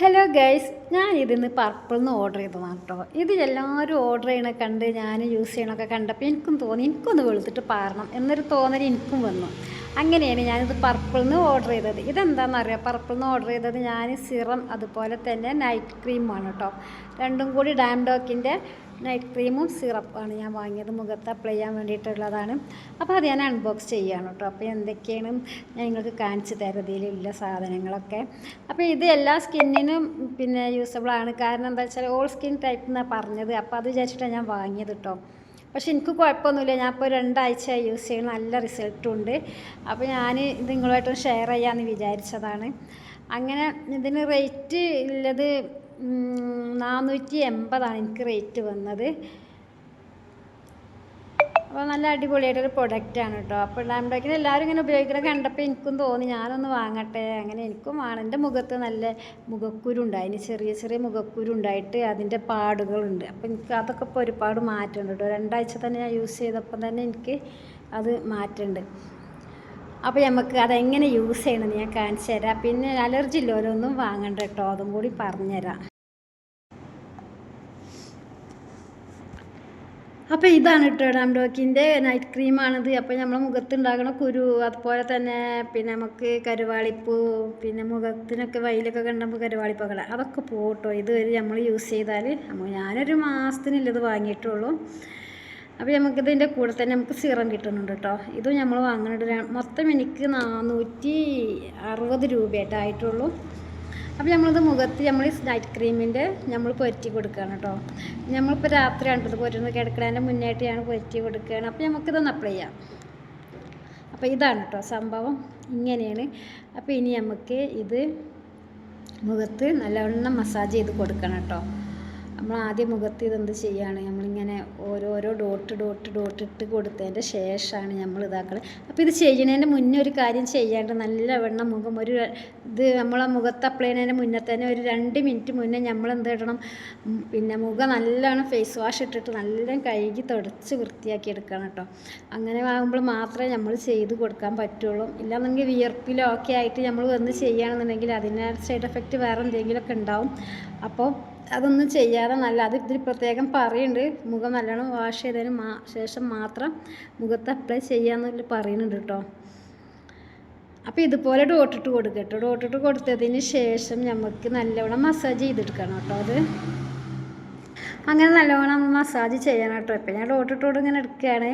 Hello guys ഞാൻ ഇതിന്ന് purple നിന്ന് ഓർഡർ ചെയ്തതാണ് കേട്ടോ ഇത് എല്ലാവരും ഓർഡർ ചെയ്യണ കണ്ട് ഞാൻ യൂസ് ചെയ്യണമൊക്കെ കണ്ടപ്പോൾ എനിക്കും തോന്നി എനിക്കൊന്ന് വെളുത്തിട്ട് പാറണം എന്നൊരു തോന്നൽ എനിക്കും വന്നു. അങ്ങനെയാണ് ഞാനിത് പർപ്പിൾ നിന്ന് ഓർഡർ ചെയ്തത്. ഇതെന്താണെന്ന് അറിയാം പർപ്പിൾ നിന്ന് ഓർഡർ ചെയ്തത് ഞാൻ സിറം അതുപോലെ തന്നെ നൈറ്റ് ക്രീമാണ് കേട്ടോ രണ്ടും കൂടി ഡാം ഡോക്കിന്റെ നൈറ്റ് ക്രീമും സിറപ്പാണ് ഞാൻ വാങ്ങിയത്. മുഖത്ത് അപ്ലൈ ചെയ്യാൻ വേണ്ടിയിട്ടുള്ളതാണ്. അപ്പോൾ അത് ഞാൻ അൺബോക്സ് ചെയ്യുകയാണ് കേട്ടോ. അപ്പോൾ എന്തൊക്കെയാണ് ഞാൻ നിങ്ങൾക്ക് കാണിച്ചു തരതിയിലുള്ള സാധനങ്ങളൊക്കെ. അപ്പോൾ ഇത് എല്ലാ സ്കിന്നിനും പിന്നെ യൂസബിളാണ് കാരണം എന്താ വെച്ചാൽ ഓൾ സ്കിൻ ടൈപ്പ് എന്നാണ് പറഞ്ഞത്. അപ്പോൾ അത് വിചാരിച്ചിട്ടാണ് ഞാൻ വാങ്ങിയത് കേട്ടോ. പക്ഷെ എനിക്ക് കുഴപ്പമൊന്നുമില്ല. ഞാൻ ഇപ്പോൾ രണ്ടാഴ്ച യൂസ് ചെയ്യുന്ന നല്ല റിസൾട്ടും ഉണ്ട്. അപ്പോൾ ഞാൻ ഇത് നിങ്ങളുമായിട്ടും ഷെയർ ചെയ്യാമെന്ന് വിചാരിച്ചതാണ്. അങ്ങനെ ഇതിന് റേറ്റ് ഉള്ളത് നാനൂറ്റി എൺപതാണ് എനിക്ക് റേറ്റ് വന്നത്. അപ്പോൾ നല്ല അടിപൊളിയായിട്ടൊരു പ്രൊഡക്റ്റാണ് കേട്ടോ അപ്പോൾ ഡാംഡോക്കിന് എല്ലാവരും ഇങ്ങനെ ഉപയോഗിക്കുന്നത് കണ്ടപ്പോൾ എനിക്കും തോന്നി ഞാനൊന്ന് വാങ്ങട്ടെ. അങ്ങനെ എനിക്കും വേണം. എന്റെ മുഖത്ത് നല്ല മുഖക്കുരു അതിന് ചെറിയ ചെറിയ മുഖക്കുരു ഉണ്ടായിട്ട് അതിന്റെ പാടുകളുണ്ട്. അപ്പോൾ എനിക്ക് അതൊക്കെ ഇപ്പോൾ ഒരുപാട് മാറ്റമുണ്ട് കേട്ടോ രണ്ടാഴ്ച തന്നെ ഞാൻ യൂസ് ചെയ്തപ്പോൾ തന്നെ എനിക്ക് അത് മാറ്റമുണ്ട്. അപ്പോൾ നമുക്ക് അതെങ്ങനെ യൂസ് ചെയ്യണമെന്ന് ഞാൻ കാണിച്ചു തരാം. പിന്നെ അലർജി ഇല്ലവരൊന്നും വാങ്ങണ്ട കേട്ടോ അതും കൂടി പറഞ്ഞുതരാം. അപ്പോൾ ഇതാണ് കേട്ടോ ഡാംഡോക്കിന്റെ നൈറ്റ് ക്രീമാണിത് അപ്പോൾ നമ്മളെ മുഖത്തുണ്ടാകുന്ന കുരു അതുപോലെ തന്നെ പിന്നെ നമുക്ക് കരുവാളിപ്പൂ പിന്നെ മുഖത്തിനൊക്കെ വയലൊക്കെ കണ്ടുമ്പോൾ കരുവാളിപ്പൊക്കെ അതൊക്കെ പോട്ടോ ഇതുവരെ നമ്മൾ യൂസ് ചെയ്താൽ നമ്മൾ ഞാനൊരു മാസത്തിനുള്ളത് ഇത് വാങ്ങിയിട്ടുള്ളൂ അപ്പോൾ നമുക്കിതിന്റെ കൂടെ തന്നെ നമുക്ക് സിറം കിട്ടുന്നുണ്ട് കേട്ടോ. ഇതും നമ്മൾ വാങ്ങുന്നുണ്ട് മൊത്തം എനിക്ക് നാനൂറ്റി അറുപത് രൂപയായിട്ടായിട്ടുള്ളൂ. അപ്പോൾ നമ്മളിത് മുഖത്ത് നമ്മൾ ഈ നൈറ്റ് ക്രീമിന്റെ നമ്മൾ പൊരുത്തി കൊടുക്കുകയാണ് കേട്ടോ നമ്മളിപ്പോൾ രാത്രിയാണ് ഇത് പൊരുന്നത് കിടക്കണേന്റെ മുന്നായിട്ട് ഞാൻ പൊരുത്തി കൊടുക്കുകയാണ് അപ്പോൾ നമുക്കിതൊന്ന് അപ്ലൈ ചെയ്യാം. അപ്പോൾ ഇതാണ് കേട്ടോ സംഭവം. ഇങ്ങനെയാണ്. അപ്പോൾ ഇനി നമുക്ക് ഇത് മുഖത്ത് നല്ലവണ്ണം മസാജ് ചെയ്ത് കൊടുക്കണം കേട്ടോ നമ്മൾ ആദ്യം മുഖത്ത് ഇതെന്ത് ചെയ്യുകയാണ് നമ്മളിങ്ങനെ ഓരോരോ ഡോട്ട് ഡോട്ട് ഡോട്ട് ഇട്ട് കൊടുത്തതിന്റെ ശേഷമാണ് നമ്മൾ ഇതാക്കുന്നത് അപ്പോൾ ഇത് ചെയ്യുന്നതിന് മുന്നേ ഒരു കാര്യം ചെയ്യാണ്ട് നല്ലവണ്ണം മുഖം ഒരു ഇത് നമ്മളെ മുഖത്ത് അപ്ലൈ ചെയ്യുന്നതിന് മുന്നേ തന്നെ ഒരു രണ്ട് മിനിറ്റ് മുന്നേ നമ്മൾ എന്ത് ഇടണം പിന്നെ മുഖം നല്ലോണം ഫേസ് വാഷ് ഇട്ടിട്ട് നല്ല കഴുകി തുടച്ച് വൃത്തിയാക്കി എടുക്കണം കേട്ടോ. അങ്ങനെ ആകുമ്പോൾ മാത്രമേ നമ്മൾ ചെയ്ത് കൊടുക്കാൻ പറ്റുള്ളൂ. ഇല്ലാന്നെങ്കിൽ വിയർപ്പിലോ ഒക്കെ ആയിട്ട് നമ്മൾ വന്ന് ചെയ്യുകയാണെന്നുണ്ടെങ്കിൽ അതിന് സൈഡ് എഫക്റ്റ് വേറെ എന്തെങ്കിലുമൊക്കെ ഉണ്ടാവും. അപ്പോൾ അതൊന്നും ചെയ്യാതെ നല്ല അത് ഇതിൽ പ്രത്യേകം പറയുന്നുണ്ട് മുഖം നല്ലോണം വാഷ് ചെയ്തതിന് മാ ശേഷം മാത്രം മുഖത്ത് അപ്ലൈ ചെയ്യാമെന്ന് പറയുന്നുണ്ട് കേട്ടോ അപ്പോൾ ഇതുപോലെ ഡോട്ടിട്ട് കൊടുക്കുക കേട്ടോ ഡോട്ടിട്ട് കൊടുത്തതിന് ശേഷം നമുക്ക് നല്ലവണ്ണം മസാജ് ചെയ്തെടുക്കണം കേട്ടോ അത്. അങ്ങനെ നല്ലവണ്ണം മസാജ് ചെയ്യണം കേട്ടോ ഇപ്പം ഞാൻ ഡോട്ടിട്ട് കൊടുങ്ങനെ എടുക്കുകയാണ്.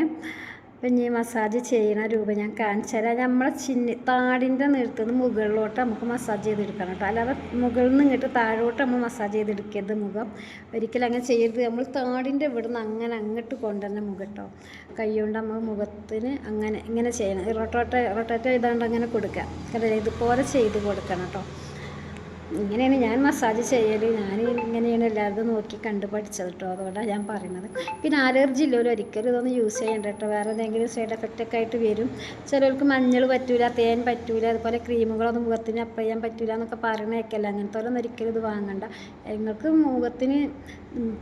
അപ്പം ഇനി മസാജ് ചെയ്യുന്ന രൂപം ഞാൻ കാണിച്ചു തരാം. നമ്മളെ ചിന്നി താടിന്റെ നിർത്തുന്ന മുകളിലോട്ട് നമുക്ക് മസാജ് ചെയ്തെടുക്കണം കേട്ടോ. അല്ലാതെ മുകളിൽ നിന്ന് ഇങ്ങോട്ട് താഴോട്ട് നമ്മൾ മസാജ് ചെയ്തെടുക്കരുത് മുഖം. ഒരിക്കലും അങ്ങനെ ചെയ്യരുത്. നമ്മൾ താടിന്റെ ഇവിടെ നിന്ന് അങ്ങനെ അങ്ങോട്ട് കൊണ്ടുവരുന്ന മുഖം കേട്ടോ. കൈ കൊണ്ട് നമ്മൾ മുഖത്തിന് അങ്ങനെ ഇങ്ങനെ ചെയ്യണം. റൊട്ടോട്ട റൊട്ടോട്ട ചെയ്താണ്ട് അങ്ങനെ കൊടുക്കുക. കണ്ടില്ലേ? ഇതുപോലെ ചെയ്ത് കൊടുക്കണം കേട്ടോ. ഇങ്ങനെയാണ് ഞാൻ മസാജ് ചെയ്യൽ ഞാൻ ഇങ്ങനെയാണ് എല്ലാവരും നോക്കി കണ്ട് പഠിച്ചത് കേട്ടോ അതുകൊണ്ടാണ് ഞാൻ പറയുന്നത് പിന്നെ അലർജി ഇല്ലല്ലോ ഒരിക്കലും ഇതൊന്നും യൂസ് ചെയ്യണ്ട കേട്ടോ വേറെ എന്തെങ്കിലും സൈഡ് എഫക്റ്റ് ഒക്കെ ആയിട്ട് വരും. ചിലർക്ക് മഞ്ഞൾ പറ്റൂല തേൻ പറ്റൂല അതുപോലെ ക്രീമുകളൊന്നും മുഖത്തിന് അപ്ലൈ ചെയ്യാൻ പറ്റൂല എന്നൊക്കെ പറയണേക്കല്ല. അങ്ങനത്തെ ഒന്നും ഒരിക്കലും ഇത് വാങ്ങണ്ട. നിങ്ങൾക്ക് മുഖത്തിന്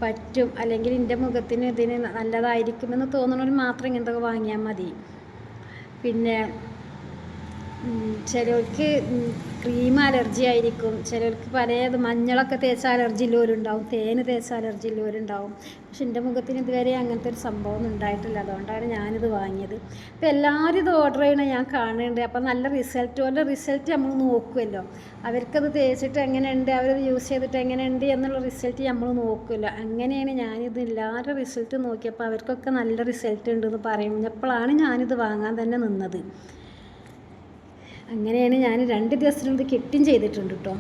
പറ്റും. അല്ലെങ്കിൽ എന്റെ മുഖത്തിന് ഇതിന് നല്ലതായിരിക്കുമെന്ന് തോന്നണവർ മാത്രം ഇങ്ങനത്തെ വാങ്ങിയാൽ മതി. പിന്നെ ചിലർക്ക് ക്രീം അലർജി ആയിരിക്കും. ചിലർക്ക് പലത് മഞ്ഞളൊക്കെ തേച്ച അലർജി ഉള്ളവരുണ്ടാവും. തേന് തേച്ച അലർജി ഉള്ളവരുണ്ടാവും. പക്ഷെ എന്റെ മുഖത്തിന് ഇതുവരെ അങ്ങനത്തെ ഒരു സംഭവം ഉണ്ടായിട്ടില്ല. അതുകൊണ്ടാണ് ഞാനിത് വാങ്ങിയത്. അപ്പോൾ എല്ലാവരും ഇത് ഓർഡർ ചെയ്യണ ഞാൻ കാണുന്നുണ്ട്. അപ്പോൾ നല്ല റിസൾട്ട് പോലെ റിസൾട്ട് നമ്മൾ നോക്കുമല്ലോ അവർക്കത് തേച്ചിട്ട് എങ്ങനെയുണ്ട്? അവരത് യൂസ് ചെയ്തിട്ട് എങ്ങനെയുണ്ട് എന്നുള്ള റിസൾട്ട് നമ്മൾ നോക്കുമല്ലോ അങ്ങനെയാണ് ഞാനിത് എല്ലാവരുടെ റിസൾട്ട് നോക്കിയപ്പോൾ അവർക്കൊക്കെ നല്ല റിസൾട്ട് ഉണ്ടെന്ന് പറയുന്നപ്പോഴാണ് ഞാനിത് വാങ്ങാൻ തന്നെ നിന്നത്. അങ്ങനെയാണ് ഞാൻ രണ്ട് ദിവസത്തിനും ഇത് കിട്ടും ചെയ്തിട്ടുണ്ട് കേട്ടോ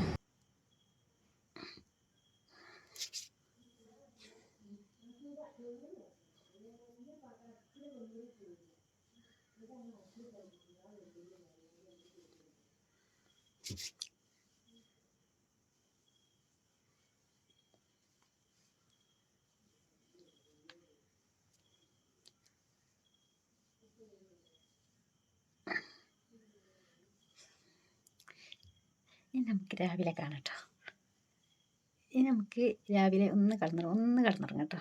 നമുക്ക് രാവിലെ കാണാം കേട്ടോ ഇനി നമുക്ക് രാവിലെ ഒന്ന് കടന്നിറങ്ങും ഒന്ന് കടന്നിറങ്ങാം കേട്ടോ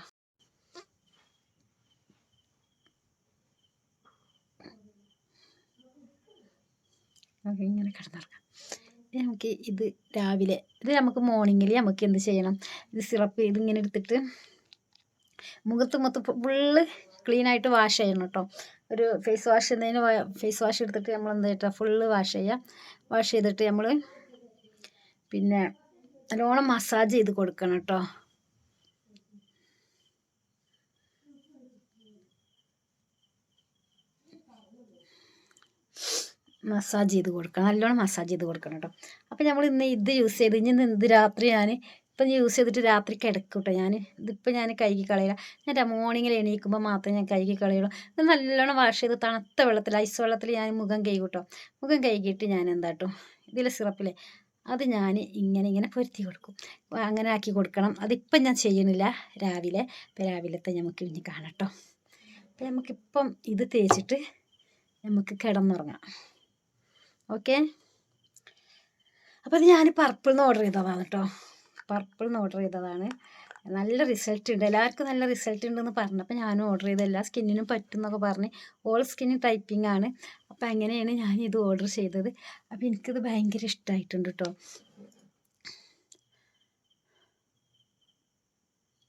നമുക്ക് ഇങ്ങനെ കിടന്നിറങ്ങാം. നമുക്ക് ഇത് രാവിലെ ഇത് നമുക്ക് മോർണിംഗിൽ നമുക്ക് എന്ത് ചെയ്യണം? ഇത് സിറപ്പ് ഇതിങ്ങനെ എടുത്തിട്ട് മുഖത്ത് മൊത്തം ഫുള്ള് ക്ലീനായിട്ട് വാഷ് ചെയ്യണം കേട്ടോ ഒരു ഫേസ് വാഷ് എന്തെങ്കിലും ഫേസ് വാഷ് എടുത്തിട്ട് നമ്മൾ എന്താ ചെയ്യട്ടോ? ഫുള്ള് വാഷ് ചെയ്യുക വാഷ് ചെയ്തിട്ട് നമ്മൾ പിന്നെ നല്ലോണം മസാജ് ചെയ്ത് കൊടുക്കണം കേട്ടോ മസാജ് ചെയ്ത് കൊടുക്കണം നല്ലോണം മസാജ് ചെയ്ത് കൊടുക്കണം കേട്ടോ അപ്പോൾ നമ്മൾ ഇന്ന് ഇത് യൂസ് ചെയ്ത് ഇനി ഇന്ന് രാത്രി ഞാൻ ഇപ്പം യൂസ് ചെയ്തിട്ട് രാത്രി കിടക്കും കേട്ടോ ഞാൻ ഇതിപ്പോൾ ഞാൻ കഴുകി കളയില്ല ഞാൻ മോർണിംഗിൽ എണീക്കുമ്പോൾ മാത്രമേ ഞാൻ കഴുകി കളയുള്ളൂ. ഇത് നല്ലോണം വാഷ് ചെയ്ത് തണുത്ത വെള്ളത്തിൽ ഐസ് വെള്ളത്തിൽ ഞാൻ മുഖം കഴുകും കേട്ടോ മുഖം കഴുകിയിട്ട് ഞാൻ എന്താട്ടോ ഇതിലെ സിറപ്പിലെ അത് ഞാൻ ഇങ്ങനെ ഇങ്ങനെ പൊരുത്തി കൊടുക്കും. അങ്ങനെ ആക്കി കൊടുക്കണം. അതിപ്പം ഞാൻ ചെയ്യണില്ല രാവിലെ. ഇപ്പം രാവിലത്തെ നമുക്ക് ഇനി കാണട്ടോ. അപ്പം നമുക്കിപ്പം ഇത് തേച്ചിട്ട് നമുക്ക് കിടന്നുറങ്ങാം. ഓക്കെ? അപ്പോൾ അത് ഞാൻ പർപ്പിൾ നിന്ന് ഓർഡർ ചെയ്തതാണ് കേട്ടോ പർപ്പിൾ നിന്ന് ഓർഡർ ചെയ്തതാണ്. നല്ല റിസൾട്ട് ഉണ്ട്. എല്ലാവർക്കും നല്ല റിസൾട്ട് ഉണ്ടെന്ന് പറഞ്ഞപ്പോൾ ഞാനും ഓർഡർ ചെയ്ത്. എല്ലാ സ്കിന്നിനും പറ്റും എന്നൊക്കെ പറഞ്ഞ്. ഓൾ സ്കിൻ ടൈപ്പിംഗ് ആണ്. അപ്പോൾ അങ്ങനെയാണ് ഞാൻ ഇത് ഓർഡർ ചെയ്തത്. അപ്പോൾ എനിക്കിത് ഭയങ്കര ഇഷ്ടമായിട്ടുണ്ട് കേട്ടോ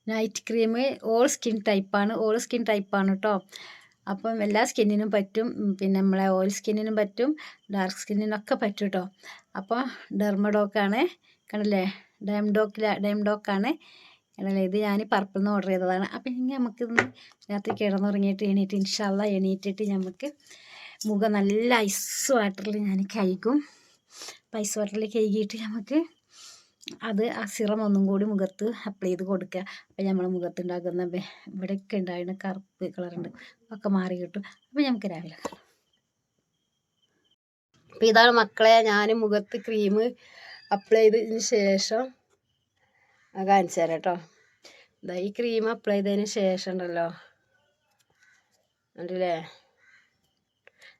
നൈറ്റ് ക്രീം ഓൾ സ്കിൻ ടൈപ്പാണ് ഓൾ സ്കിൻ ടൈപ്പാണ് കേട്ടോ അപ്പം എല്ലാ സ്കിന്നിനും പറ്റും. പിന്നെ നമ്മളെ ഓയിൽ സ്കിന്നിനും പറ്റും. ഡാർക്ക് സ്കിന്നിനൊക്കെ പറ്റും കേട്ടോ അപ്പോൾ ഡെർമഡോക്കാണ് കണ്ടില്ലേ? ഡാംഡോക്കില ഡാംഡോക്കാണ് കണ്ടല്ലേ ഇത് ഞാൻ പർപ്പിൾ നിന്ന് ഓർഡർ ചെയ്തതാണ്. അപ്പം ഇനി നമുക്കിന്ന് രാത്രി കിടന്നുറങ്ങിയിട്ട് എണീറ്റ് ഇൻഷാല്ല എണീറ്റിട്ട് നമുക്ക് മുഖം നല്ല ഐസ് വാട്ടറിൽ ഞാൻ കഴുകും. ഐസ് വാട്ടറിൽ കഴുകിയിട്ട് നമുക്ക് അത് ആ സിറം ഒന്നും കൂടി മുഖത്ത് അപ്ലൈ ചെയ്ത് കൊടുക്കുക. അപ്പം നമ്മൾ മുഖത്തുണ്ടാക്കുന്ന ഇവിടെയൊക്കെ ഉണ്ടായിരുന്ന കറുപ്പ് കളറുണ്ട് ഒക്കെ മാറി കിട്ടും. അപ്പം നമുക്ക് രാവിലെ അപ്പം ഇതാണ് മക്കളെ ഞാൻ മുഖത്ത് ക്രീം അപ്ലൈ ചെയ്തതിന് ശേഷം കാണിച്ചു തരാം കേട്ടോ. ഇതാ ഈ ക്രീം അപ്ലൈ ചെയ്തതിന് ശേഷം ഉണ്ടല്ലോ ഉണ്ടല്ലേ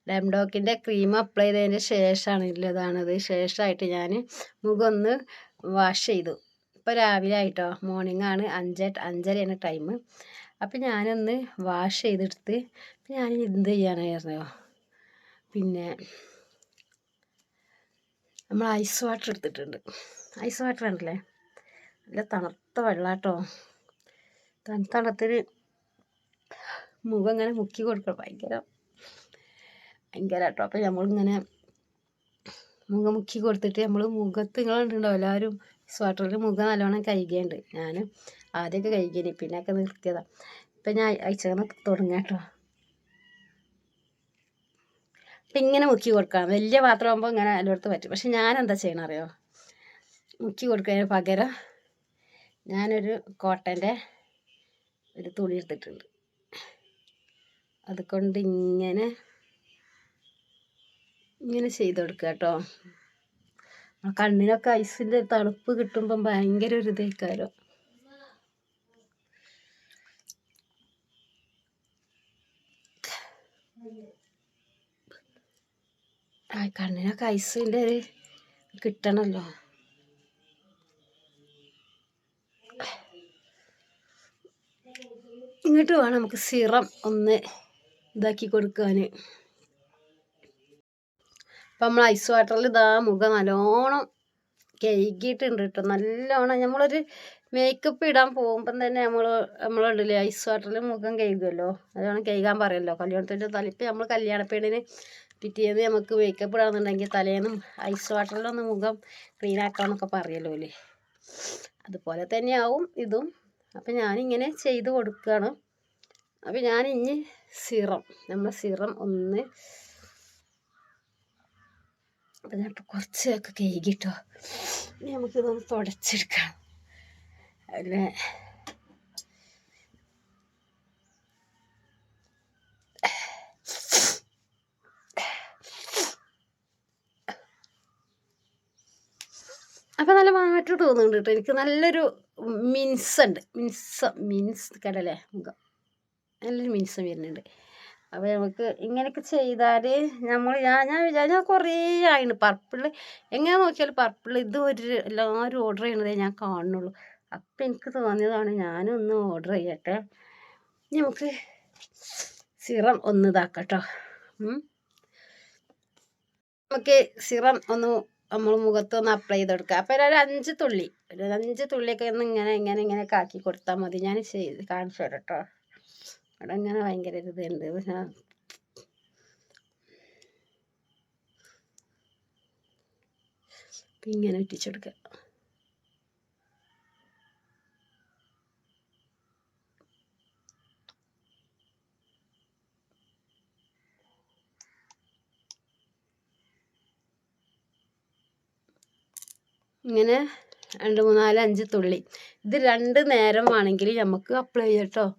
ഡെംഡോക്കിന്റെ ക്രീം അപ്ലൈ ചെയ്തതിന് ശേഷമാണ് ഇല്ലതാണത് ശേഷമായിട്ട് ഞാൻ മുഖം ഒന്ന് വാഷ് ചെയ്തു. ഇപ്പോൾ രാവിലെ ആയിട്ടോ? മോർണിംഗ് ആണ്. അഞ്ച് അഞ്ചരയാണ് ടൈം അപ്പം ഞാനൊന്ന് വാഷ് ചെയ്തെടുത്ത് ഞാൻ എന്ത് ചെയ്യാനായിരുന്നോ പിന്നെ നമ്മൾ ഐസ് വാട്ടർ എടുത്തിട്ടുണ്ട്. ഐസ് വാട്ടർ ഉണ്ടല്ലേ നല്ല തണുത്ത വെള്ളാട്ടോ. തണുത്തണത്തിൽ മുഖം ഇങ്ങനെ മുക്കി കൊടുക്കണം. ഭയങ്കര ഭയങ്കര കേട്ടോ അപ്പം നമ്മളിങ്ങനെ മുഖം മുക്കി കൊടുത്തിട്ട് നമ്മൾ മുഖത്ത് നിങ്ങളുണ്ടോ എല്ലാവരും സ്വാട്ടറിൽ മുഖം നല്ലോണം കഴുകിയുണ്ട്. ഞാൻ ആദ്യമൊക്കെ കഴുകിയിന് പിന്നെയൊക്കെ നിർത്തിയതാണ് ഇപ്പം ഞാൻ അയച്ചങ്ങനെ തുടങ്ങാം കേട്ടോ അപ്പം ഇങ്ങനെ മുക്കി കൊടുക്കാം വലിയ പാത്രമാകുമ്പോൾ ഇങ്ങനെ എല്ലായിടത്തും പറ്റും. പക്ഷെ ഞാൻ എന്താ ചെയ്യണം അറിയോ മുക്കി കൊടുക്കുന്നതിന് പകരം ഞാനൊരു കോട്ടന്റെ ഒരു തുണി എടുത്തിട്ടുണ്ട്. അതുകൊണ്ട് ഇങ്ങനെ ഇങ്ങനെ ചെയ്ത് കൊടുക്കുക കേട്ടോ. കണ്ണിനൊക്കെ ഐസിന്റെ തണുപ്പ് കിട്ടുമ്പം ഭയങ്കര ഒരു ഇതേക്കാരോ. കണ്ണിനൊക്കെ ഐസിന്റെ ഒരു കിട്ടണമല്ലോ. ഇങ്ങോട്ട് വേണം നമുക്ക് സിറം ഒന്ന് ഇതാക്കി കൊടുക്കാൻ അപ്പം നമ്മൾ ഐസ് വാട്ടറിൽ ഇതാ മുഖം നല്ലോണം കഴുകിയിട്ടുണ്ട് കേട്ടോ. നല്ലോണം നമ്മളൊരു മേക്കപ്പ് ഇടാൻ പോകുമ്പം തന്നെ നമ്മൾ നമ്മളുണ്ടല്ലേ ഐസ് വാട്ടറിൽ മുഖം കഴുകുമല്ലോ അതാണ് കഴുകാൻ പറയല്ലോ. കല്യാണത്തിന്റെ തലപ്പ് നമ്മൾ കല്യാണപ്പെണ്ണിന് പിറ്റേന്ന് നമുക്ക് മേക്കപ്പ് ഇടാന്നുണ്ടെങ്കിൽ തലേന്നും ഐസ് വാട്ടറിലൊന്ന് മുഖം ക്ലീൻ ആക്കാമെന്നൊക്കെ പറയല്ലോ അല്ലേ? അതുപോലെ തന്നെയാവും ഇതും. അപ്പം ഞാനിങ്ങനെ ചെയ്ത് കൊടുക്കുകയാണ് അപ്പം ഞാൻ ഇനി സിറം നമ്മൾ സിറം ഒന്ന് അപ്പം ഞാൻ കുറച്ചൊക്കെ കേകിട്ടോ ഇനി നമുക്കിതൊന്ന് തുടച്ചെടുക്കാം. അല്ലേ അപ്പം നല്ല മാറ്റം തോന്നുന്നുണ്ട് കേട്ടോ എനിക്ക് നല്ലൊരു മിൻസ് ഉണ്ട് മിൻസ് മിൻസ് കടലേ മുഖം. നല്ലൊരു മിൻസം വരുന്നുണ്ട്. അപ്പോൾ നമുക്ക് ഇങ്ങനെയൊക്കെ ചെയ്താൽ നമ്മൾ ഞാൻ ഞാൻ വിചാരിച്ച കുറേ ആയിട്ടുണ്ട് പർപ്പിൾ എങ്ങനെ നോക്കിയാലും പർപ്പിൾ ഇത് ഒരു എല്ലാവരും ഓർഡർ ചെയ്യണതേ ഞാൻ കാണുന്നുള്ളൂ. അപ്പം എനിക്ക് തോന്നിയതാണ് ഞാനും ഒന്ന് ഓർഡർ ചെയ്യട്ടെ. നമുക്ക് സിറം ഒന്ന് ഇതാക്കാം നമുക്ക് സിറം ഒന്ന് നമ്മൾ മുഖത്തൊന്ന് അപ്ലൈ ചെയ്ത് കൊടുക്കുക അപ്പോൾ ഒരു അഞ്ച് തുള്ളി ഒരു അഞ്ച് തുള്ളിയൊക്കെ ഒന്ന് ഇങ്ങനെ ഇങ്ങനെ ഇങ്ങനെ ആക്കി കൊടുത്താൽ മതി. ഞാൻ ചെയ്ത് കാണിച്ചു തരാം കേട്ടോ അവിടെ ഇങ്ങനെ ഭയങ്കര ഇതുണ്ട്. പക്ഷേ ഇങ്ങനെ ഇട്ടിച്ചെടുക്കുക ഇങ്ങനെ രണ്ട് മൂന്നാൽ അഞ്ച് തുള്ളി. ഇത് രണ്ട് നേരം വേണമെങ്കിൽ നമുക്ക് അപ്ലൈ ചെയ്യാം.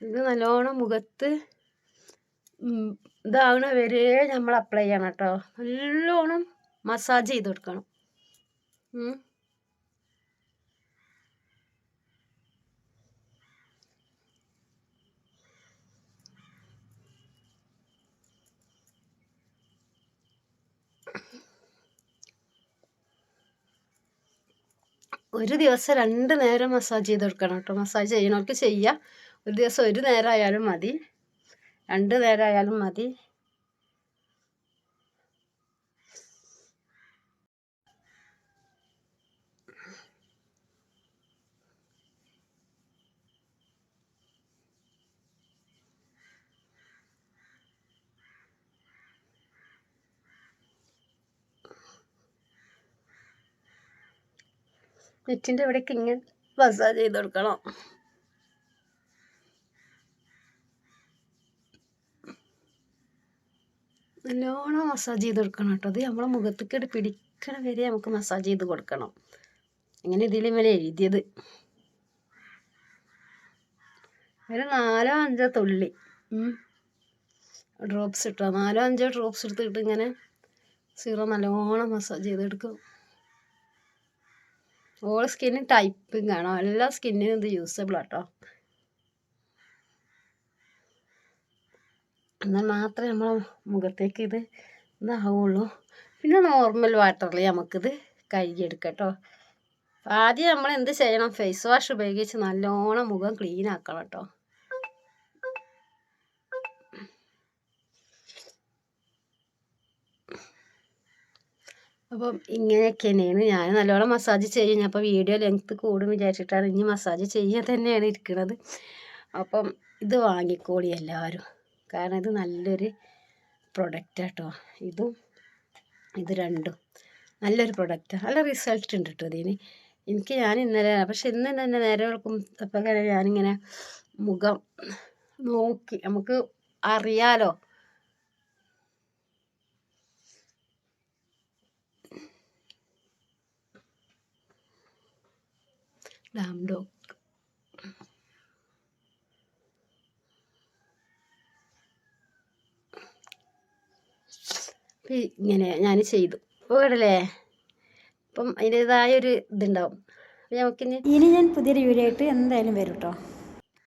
ഇത് നല്ലോണം മുഖത്ത് ഇതാവണ വരെ നമ്മൾ അപ്ലൈ ചെയ്യണം കേട്ടോ. നല്ലോണം മസാജ് ചെയ്ത് കൊടുക്കണം. ഒരു ദിവസം രണ്ട് നേരം മസാജ് ചെയ്ത് കൊടുക്കണം കേട്ടോ. മസാജ് ചെയ്യണവർക്ക് ചെയ്യാം. ഒരു ദിവസം ഒരു നേരം ആയാലും മതി. രണ്ട് നേരം ആയാലും മതി. നെറ്റിന്റെ ഇവിടേക്ക് ഇങ്ങനെ മസാജ് ചെയ്ത് കൊടുക്കണം. നല്ലോണം മസാജ് ചെയ്ത് കൊടുക്കണം കേട്ടോ. അത് നമ്മളെ മുഖത്തേക്ക് പിടിക്കണ വരെ നമുക്ക് മസാജ് ചെയ്ത് കൊടുക്കണം. അങ്ങനെ ഇതിൽ ഇവരെ എഴുതിയത്. ഒരു നാലോ അഞ്ചോ തുള്ളി. ഡ്രോപ്സ് ഇട്ടോ? നാലോ അഞ്ചോ ഡ്രോപ്സ് എടുത്തിട്ട് ഇങ്ങനെ സീറോ നല്ലോണം മസാജ് ചെയ്തെടുക്കും ഓൾ സ്കിന്ന് ടൈപ്പ് കാണാം എല്ലാ സ്കിന്നിനും ഇത് യൂസബിൾ ആട്ടോ. എന്നാൽ മാത്രമേ നമ്മളെ മുഖത്തേക്ക് ഇത് ഇതാവുള്ളൂ. പിന്നെ നോർമൽ വാട്ടറിൽ നമുക്കിത് കഴുകിയെടുക്കാം ആദ്യം നമ്മൾ എന്ത് ചെയ്യണം? ഫേസ് വാഷ് ഉപയോഗിച്ച് നല്ലോണം മുഖം ക്ലീൻ ആക്കണം കേട്ടോ അപ്പം ഇങ്ങനെയൊക്കെ തന്നെയാണ് ഞാൻ നല്ലോണം മസാജ് ചെയ്യും. അപ്പോൾ വീഡിയോ ലെങ്ത് കൂടും വിചാരിച്ചിട്ടാണ് ഇനി മസാജ് ചെയ്യാൻ തന്നെയാണ് ഇരിക്കുന്നത് അപ്പം ഇത് വാങ്ങിക്കോളി എല്ലാവരും. കാരണം ഇത് നല്ലൊരു പ്രൊഡക്റ്റ് കേട്ടോ ഇതും ഇത് രണ്ടും നല്ലൊരു പ്രൊഡക്റ്റാണ് നല്ല റിസൾട്ട് ഉണ്ട് കേട്ടോ ഇതിന്. എനിക്ക് ഞാൻ ഇന്നലെ പക്ഷെ ഇന്ന് തന്നെ നേരെ വെളുക്കും അപ്പം ഞാനിങ്ങനെ മുഖം നോക്കി. നമുക്ക് അറിയാലോ ഡാം ഡോഗ് ഇങ്ങനെ ഞാൻ ചെയ്തു. പോകടല്ലേ അപ്പം അതിന്റെതായ ഒരു ഇതുണ്ടാവും. അപ്പം നമുക്കിനി ഇനി ഞാൻ പുതിയൊരു വീഡിയോ ആയിട്ട് എന്തായാലും വരും കേട്ടോ